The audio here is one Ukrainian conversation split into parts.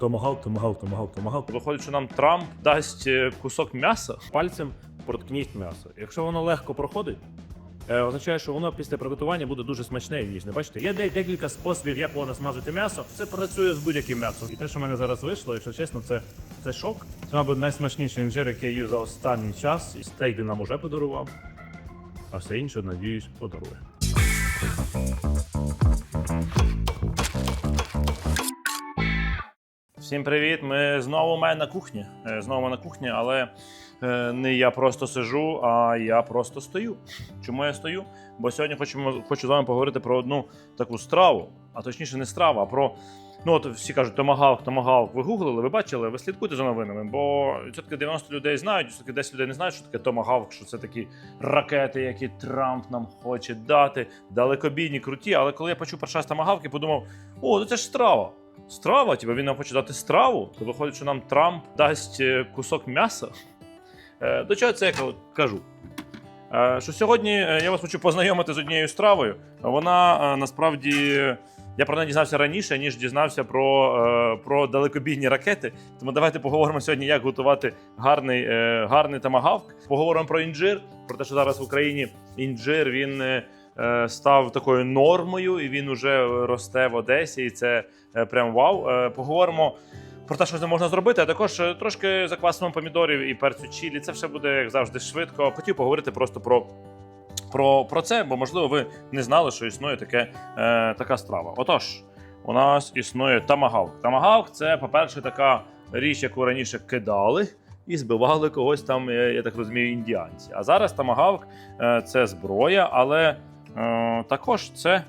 томагавк, томагавк, томагавк, томагавк. Виходить, що нам Трамп дасть е, кусок м'яса. Пальцем проткніть м'ясо. Якщо воно легко проходить, е, означає, що воно після приготування буде дуже смачне і ніжне. Бачите, є декілька способів, як воно смажити м'ясо. Це працює з будь-яким м'ясом. І те, що в мене зараз вийшло, якщо чесно, це, це шок. Це, мабуть, найсмачніший інжир, який я їв за останній час. І стейк він нам уже подарував. А все інше, надіюсь, подарує. Всім привіт! Ми знову у на кухні. Е, Знову на кухні, але е, не я просто сижу, а я просто стою. Чому я стою? Бо сьогодні хочемо, хочу з вами поговорити про одну таку страву, а точніше не страву, а про. Ну, от всі кажуть, томагавк, томагавк. Ви гуглили, ви бачили, ви слідкуйте за новинами, бо все-таки 90 людей знають, все-таки 10 людей не знають, що таке томагавк, що це такі ракети, які Трамп нам хоче дати, далекобійні, круті. Але коли я почув перший раз томагавк, я подумав, о, ну це ж страва. Страва, типу він нам хоче дати страву, то виходить, що нам Трамп дасть е, кусок м'яса. Е, До чого це я кажу? Е, Що сьогодні я вас хочу познайомити з однією стравою. Вона насправді. Я про неї дізнався раніше, ніж дізнався про, про далекобійні ракети. Тому давайте поговоримо сьогодні, як готувати гарний, гарний тамагавк. Поговоримо про інжир, про те, що зараз в Україні інжир він став такою нормою, і він уже росте в Одесі, і це е, прям вау. Е, Поговоримо про те, що з ним можна зробити, а також е, трошки заквасимо помідорів і перцю чілі. Це все буде як завжди швидко. Хотів поговорити просто про. Про, про це, бо можливо ви не знали, що існує таке, е, така страва. Отож, у нас існує тамагавк. Тамагавк це, по-перше, така річ, яку раніше кидали і збивали когось там, е, я так розумію, індіанці. А зараз тамагавк е, це зброя, але е, також це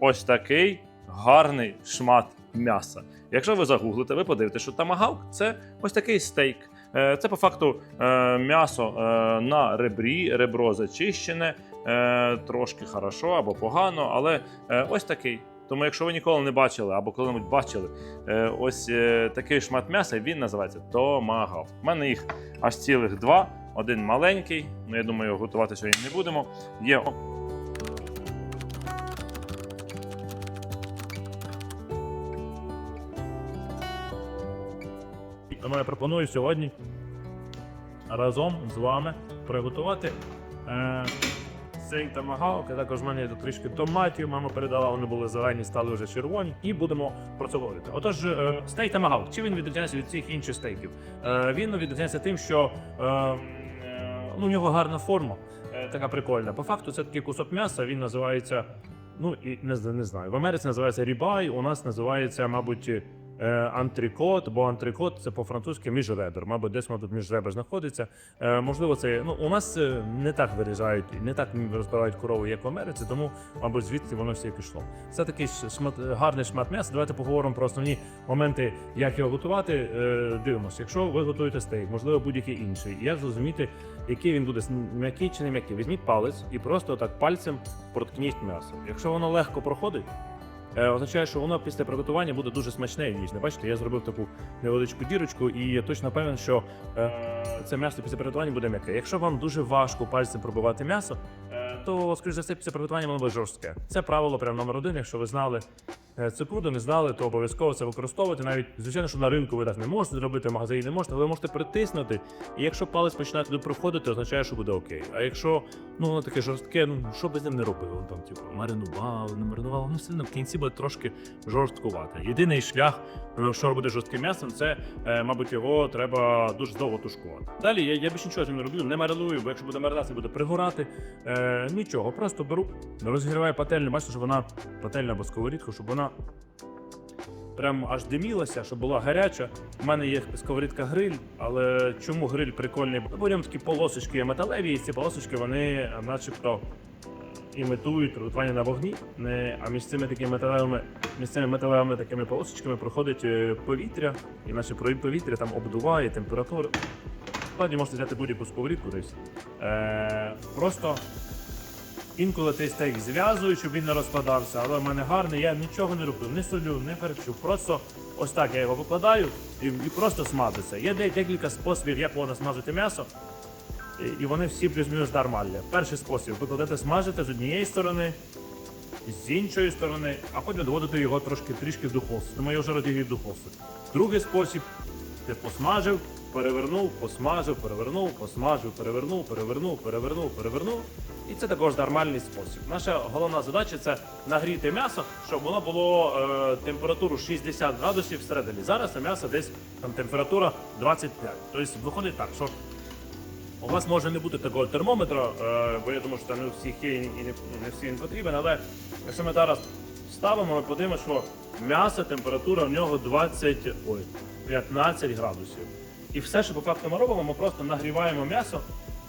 ось такий гарний шмат м'яса. Якщо ви загуглите, ви подивитесь, що тамагавк це ось такий стейк. Е, Це по факту е, м'ясо е, на ребрі, ребро зачищене, е, трошки хорошо або погано, але е, ось такий. Тому, якщо ви ніколи не бачили або коли-небудь бачили е, ось е, такий шмат м'яса, він називається томагавк. У мене їх аж цілих два. Один маленький, ну я думаю, готувати сьогодні не будемо. Є Тому я пропоную сьогодні разом з вами приготувати е, цей тамагавк. А Також в мене є трішки томатів. Мама передала, вони були зелені, стали вже червоні. І будемо про це говорити. Отож, е, стейк тамагавк. Чи він відрізняється від всіх інших стейків? Е, він відрізняється тим, що е, е, ну, у нього гарна форма, е, така прикольна. По факту, це такий кусок м'яса. Він називається. Ну і не, не знаю. В Америці називається рібай, у нас називається, мабуть, антрикот, бо антрикот це по-французьки міжребер. Мабуть, десь тут між ребер знаходиться. Е, можливо, це ну у нас е, не так вирізають, не так розбирають корову, як в Америці, тому, мабуть, звідти воно все і пішло. Це такий шмат, гарний шмат м'яса. Давайте поговоримо про основні моменти, як його готувати. Е, дивимося, якщо ви готуєте стейк, можливо, будь-який інший, як зрозуміти, який він буде м'який чи не м'який. Візьміть палець і просто так пальцем проткніть м'ясо. Якщо воно легко проходить. Е, означає, що воно після приготування буде дуже смачне і ніжне. Бачите, я зробив таку невеличку дірочку, і я точно певен, що е, це м'ясо після приготування буде м'яке. Якщо вам дуже важко пальцем пробивати м'ясо, е, то скоріш за все після приготування воно буде жорстке. Це правило прям номер один. Якщо ви знали е, круто, не знали, то обов'язково це використовувати. Навіть звичайно, що на ринку ви так не можете зробити, в магазині не можете, але ви можете притиснути. І якщо палець починає туди проходити, означає, що буде окей. А якщо ну воно таке жорстке, ну що би з ним не? Воно там, типу, маринував, не маринував, воно все одно в кінці буде трошки жорсткувати. Єдиний шлях, е, що буде жорстким м'ясом, це, е, мабуть, його треба дуже довго тушкувати. Далі я, я більше нічого не роблю, не мариную, бо якщо буде маринація, буде пригорати. Нічого, просто беру, розігріваю пательню, бачите, щоб вона пательня або сковорідку, щоб вона прям аж димілася, щоб була гаряча. У мене є сковорідка гриль, але чому гриль прикольний? Бо такі полосочки металеві, і ці полосочки вони е, начебто е, імітують приготування на вогні, а між цими такими металевими, між цими металевими такими полосочками проходить е, повітря, і наче про- повітря там обдуває температуру. Складні можете взяти будь-яку сковорідку десь. Е, просто інколи цей стейк зв'язую, щоб він не розкладався, але в мене гарний, я нічого не роблю, не солю, не перчу. Просто ось так я його викладаю і, і просто смажиться. Є декілька способів, як можна смажити м'ясо. І, і вони всі плюс-мінус нормальні. Перший спосіб ви кладете смажити з однієї сторони, з іншої сторони, а потім доводити його трошки трішки в духовку. Тому я вже розігрів духовку. Другий спосіб ти посмажив, перевернув, посмажив, перевернув, посмажив, перевернув, перевернув, перевернув, перевернув. І це також нормальний спосіб. Наша головна задача це нагріти м'ясо, щоб воно було е, температуру 60 градусів всередині. Зараз м'ясо десь там температура 25. Тобто виходить так, що у вас може не бути такого термометра, е, бо я думаю, що не у всіх є і не, не всі він потрібен, але якщо ми зараз ставимо, ми подивимося, що м'ясо, температура в нього 20, ой, 15 градусів. І все, що по факту ми робимо, ми просто нагріваємо м'ясо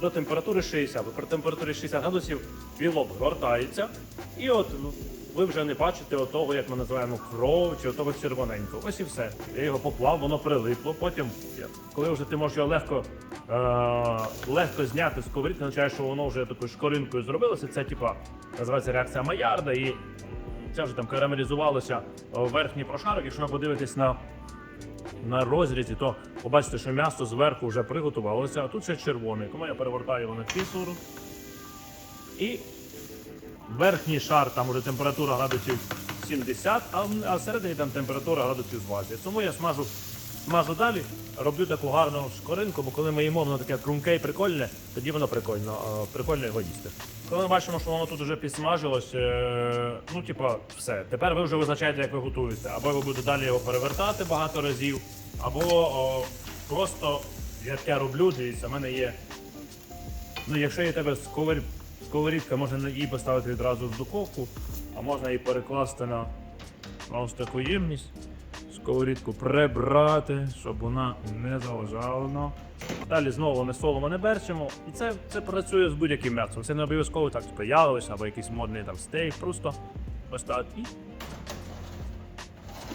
до температури 60. Бо при температурі 60 градусів білок гортається, і от ну, ви вже не бачите отого, як ми називаємо кров чи отого червоненького. Ось і все. Я його поклав, воно прилипло. Потім, коли вже ти можеш його легко, е- легко зняти з коврити, означає, що воно вже такою шкоринкою зробилося. Це типа називається реакція Маярда, і це вже там карамелізувалося о, верхній прошарок. Якщо ви подивитесь на на розрізі, то побачите, що м'ясо зверху вже приготувалося, а тут ще червоне. Тому я перевертаю його на сторону. І верхній шар, там вже температура градусів 70, а, в- а всередині там температура градусів 20. Тому я смажу, смажу далі, роблю таку гарну шкоринку, бо коли ми їмо, воно таке крумке і прикольне, тоді воно прикольно, а, прикольно його їсти. Коли ми бачимо, що воно тут вже підсмажилось, е, ну типа, все. Тепер ви вже визначаєте, як ви готуєте. Або ви будете далі його перевертати багато разів, або о, просто як я роблю, дивіться, в мене є Ну, якщо є тебе сковер... сковорідка, можна її поставити відразу в духовку, а можна її перекласти на ось таку ємність, сковорідку прибрати, щоб вона не заважала. нам. Далі знову не соломо, не берчимо. І це, це працює з будь-яким м'ясом. Це не обов'язково так, типу ялович або якийсь модний там стейк. Просто ось так і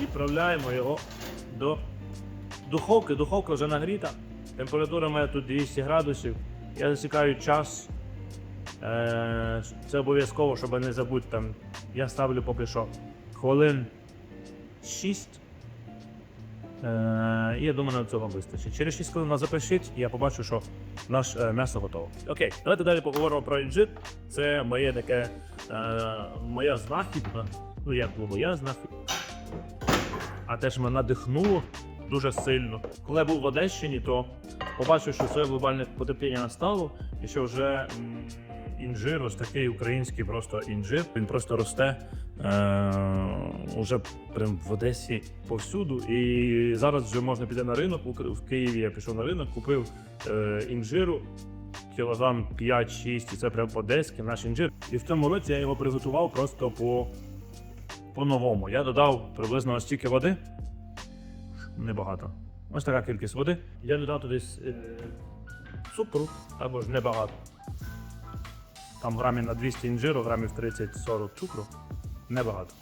відправляємо його до духовки. Духовка вже нагріта. Температура моя тут 200 градусів. Я засікаю час. Е, Це обов'язково, щоб не забути там. Я ставлю поки що хвилин 6. Е, і я думаю, на цього вистачить. Через 6 хвилин нас запишіть, і я побачу, що наше м'ясо готове. Окей, давайте далі поговоримо про інжир. Це моє таке е, моя знахідка. Ну як було моя знахідка. А те, що мене надихнуло дуже сильно. Коли я був в Одещині, то побачив, що це глобальне потепління настало, і що вже інжир, ось такий український просто інжир, він просто росте е, уже прям в Одесі повсюду. І зараз вже можна піти на ринок. В Києві я пішов на ринок, купив е, інжиру. Кілограм 5-6, і це прям по-одеськи наш інжир. І в цьому році я його приготував просто по, по-новому. Я додав приблизно ось стільки води, небагато. Ось така кількість води. Я додав туди е, цукру, або ж небагато. Там грамів на 200 інжиру, грамів 30-40 цукру. Небагато.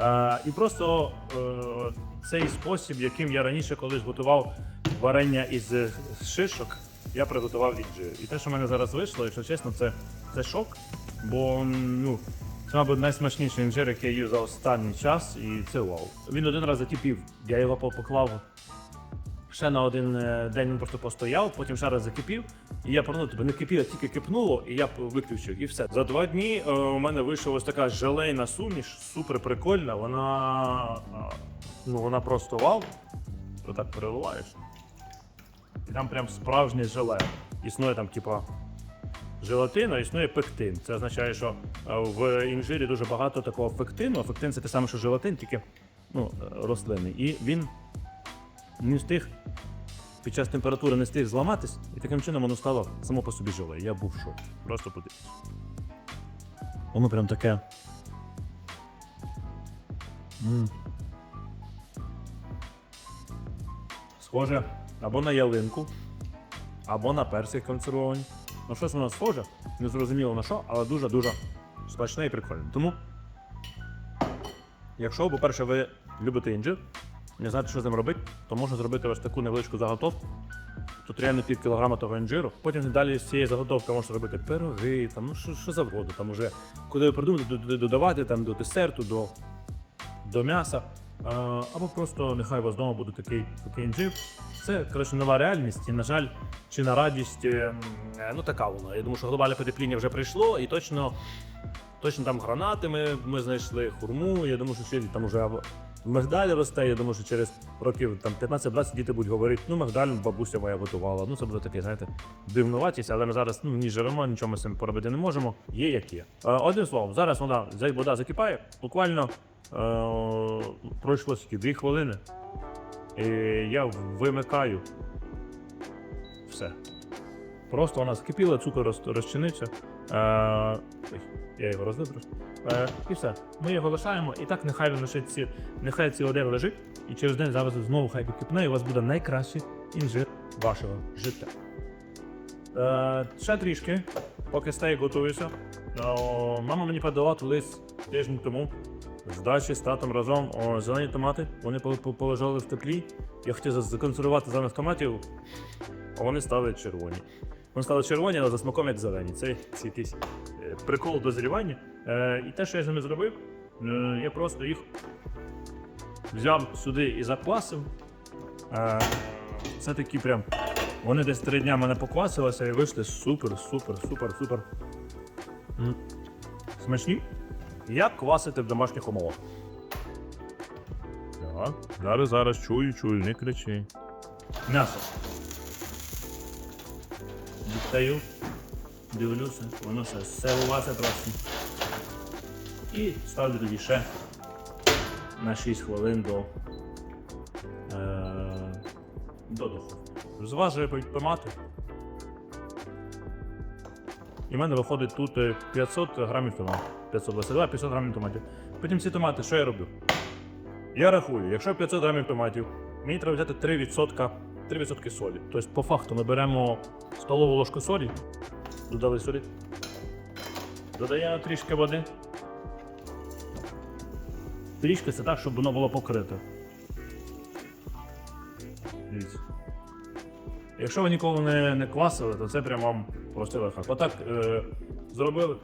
Е, і просто е, цей спосіб, яким я раніше колись готував варення із шишок, я приготував інжир. І те, що в мене зараз вийшло, якщо чесно, це, це шок. Бо ну, це, мабуть, найсмачніший інжир, який я їв за останній час, і це вау. Він один раз закипів. Я його поклав ще на один е, день він просто постояв, потім ще раз закипів. І я повернув тебе не кипів, а тільки кипнуло, і я виключив, і все. За два дні е, у мене вийшла ось така желейна суміш, супер прикольна. Вона е, ну вона просто вау. Отак переливаєш. І там прям справжнє желе. Існує там, типа. Желатин, а існує пектин. Це означає, що е, в інжирі дуже багато такого пектину. А Пектин це те саме, що желатин, тільки ну, рослинний. І він не встиг під час температури не встиг зламатись, і таким чином воно стало само по собі желе. Я був в. Просто подивіться. Воно прям таке. м Схоже або на ялинку, або на персик консервовані. Ну щось воно схоже, не зрозуміло на що, але дуже-дуже смачне і прикольне. Тому, якщо, по-перше, ви любите інжир, не знаєте, що з ним робити, то можна зробити ось таку невеличку заготовку. Тут реально пів кілограма того інжиру. Потім далі з цієї заготовки можна робити пироги, там, ну що, що завгодно. Там уже, куди ви придумаєте, додавати там, до десерту, до, до м'яса. Або просто нехай у вас вдома буде такий, такий інжир. Це коротше нова реальність, і, на жаль, чи на радість, ем, е, ну така вона. Я думаю, що глобальне потепління вже прийшло, і точно Точно там гранати ми, ми знайшли, хурму. Я думаю, що ще там або мигдаль росте. Я думаю, що через років там 15-20 діти будуть говорити, ну мигдаль бабуся моя готувала. Ну це буде таке, знаєте, дивнуватість, але ми зараз ну, ні живемо, нічого ми з цим поробити не можемо. Є як є. Е, одним словом, зараз вода, вода закипає, буквально е, пройшло скільки дві хвилини. І я вимикаю все. Просто вона скипіла, цукор роз- розчинився. Е, я його розлив. Е, і все. Ми його лишаємо, і так нехай лишить ці, нехай ці один лежить, і через день зараз знову хай кипне, і у вас буде найкращий інжир вашого життя. Е, ще трішки, поки стейк готується. О, мама мені подала колись тиждень тому з дачі з татом разом о, зелені томати. Вони пол- пол- полежали в теплі. Я хотів законсервувати зелених томатів, а вони стали червоні. Вони стали червоні, але за смаком як зелені. Це, якийсь е, прикол дозрівання. Е, і те, що я з ними зробив, е, я просто їх взяв сюди і заквасив. Це такі прям. Вони десь три дня мене поквасилися і вийшли супер, супер, супер, супер. М. Смачні. Як квасити в домашніх умовах? Так, зараз, зараз чую, чую, не кричи. М'ясо. Дістаю, дивлюся, воно все севувате трохи. І ставлю тоді ще на 6 хвилин до, е, до духу. Зважую томати. І в мене виходить тут е, 500 грамів томатів. 522, 500 грамів томатів. Потім ці томати, що я роблю? Я рахую, якщо 500 грамів томатів, мені треба взяти 3%, 3% солі. Тобто, по факту, ми беремо столову ложку солі, додали солі, додаємо трішки води. Трішки це так, щоб воно було покрите. Дивіться. Якщо ви ніколи не, не квасили, то це прям вам простий лайфхак. Отак е, зробили.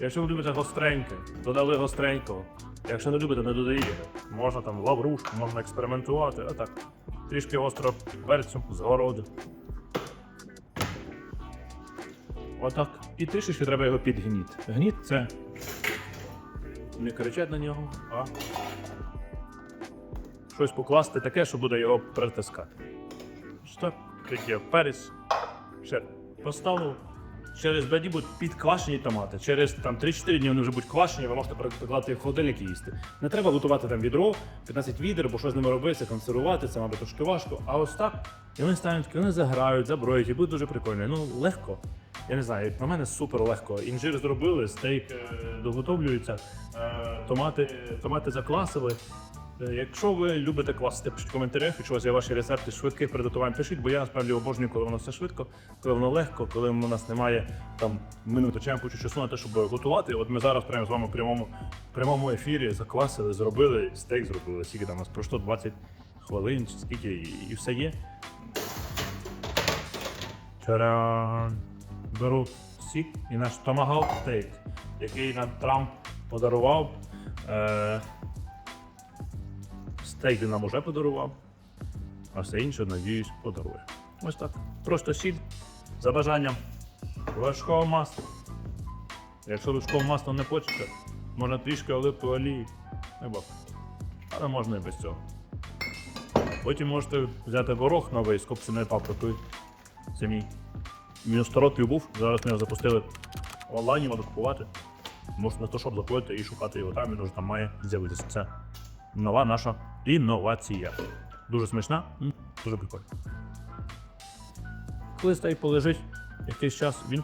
Якщо ви любите гостреньке, додали гостренького. Якщо не любите, не додаєте. Можна там лаврушку, можна експериментувати. А так. Трішки остро перцю з городу. Отак. І трішки треба його підгніти. Гніт це не кричать на нього, а щось покласти таке, що буде його притискати. Що? Таке перець. Ще поставив. Через два дні будуть підквашені томати. Через там 3-4 дні вони вже будуть квашені, ви можете перекладати їх в холодильник і їсти. Не треба готувати там відро, 15 відер, бо що з ними робити, консервувати, це мабуть трошки важко. А ось так, і вони стануть вони заграють, заброють, і буде дуже прикольно. Ну, легко. Я не знаю, на мене супер легко. Інжир зробили, стейк е, доготовлюється, е, томати, томати закласили. Е, Якщо ви любите квасити, пишіть в коментарях, якщо у вас є ваші рецепти швидких приготувань, пишіть, бо я насправді обожнюю, коли воно все швидко, коли воно легко, коли у нас немає там ми не витрачаємо часу на те, щоб готувати. От ми зараз прямо з вами в прямому, прямому ефірі заквасили, зробили, стейк зробили. Скільки там у нас пройшло 20 хвилин, чи скільки, і, і все є. Чаран. Беру сік і наш томагавк стейк, який нам Трамп подарував. Е, Стейк він нам уже подарував, а все інше, надіюсь, подарує. Ось так. Просто сіль за бажанням. Вершкове масло. Якщо вершкове масло не хочете, можна трішки оливкової олії. Не. Але можна і без цього. Потім можете взяти горох новий з копченою паприкою. Це мій мінусторотний був. Зараз його запустили в онлайні, можна купувати. Можете на стошоп заходити і шукати його там, він вже там має з'явитися. Це нова наша інновація. Дуже смачна, дуже прикольно. Коли стейк полежить якийсь час, він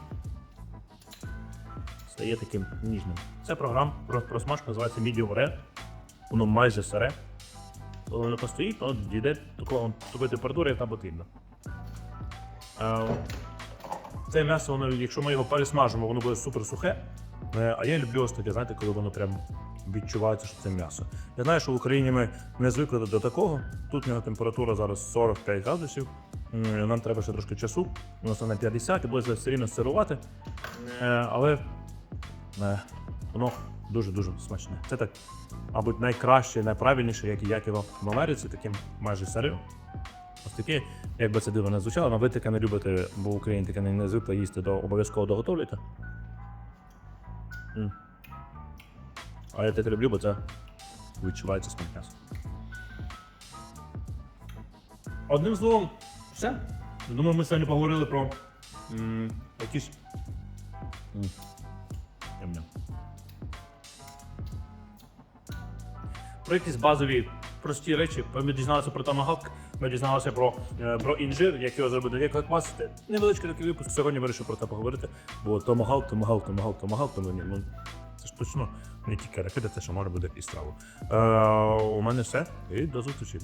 стає таким ніжним. Це програма про, про називається Medium Rare. Воно майже сире. Коли воно постоїть, воно дійде такого такої температури, яка потрібна. Е, Це м'ясо, воно, якщо ми його пересмажимо, воно буде супер сухе. Е, А я люблю ось таке, знаєте, коли воно прям відчувається, що це м'ясо. Я знаю, що в Україні ми не звикли до такого. Тут у нього температура зараз 45 градусів. Нам треба ще трошки часу. У нас на 50 і буде все рівно сирувати. Е, Але е, воно дуже-дуже смачне. Це так, мабуть, найкраще, найправильніше, як і як його в Америці, таким майже сирим. Ось таке, як би це дивно не звучало, але ви таке не любите, бо в Україні таке не, звикли їсти до обов'язково доготовлюєте. М. А я так люблю, бо це відчувається смак м'яса. Одним словом, все. Думаю, ми сьогодні поговорили про м, якісь. м. Про якісь базові прості речі. Ми дізналися про томагавк, ми дізналися про, е, про інжир, як його зробити, як квасити. Невеличкий такий випуск. Сьогодні вирішив про це поговорити. Бо томагавк, томагавк, томагавк, томагавк, тому ні, ну це ж точно не тільки ракета, це що може бути і страва. Е, у мене все. І до зустрічі.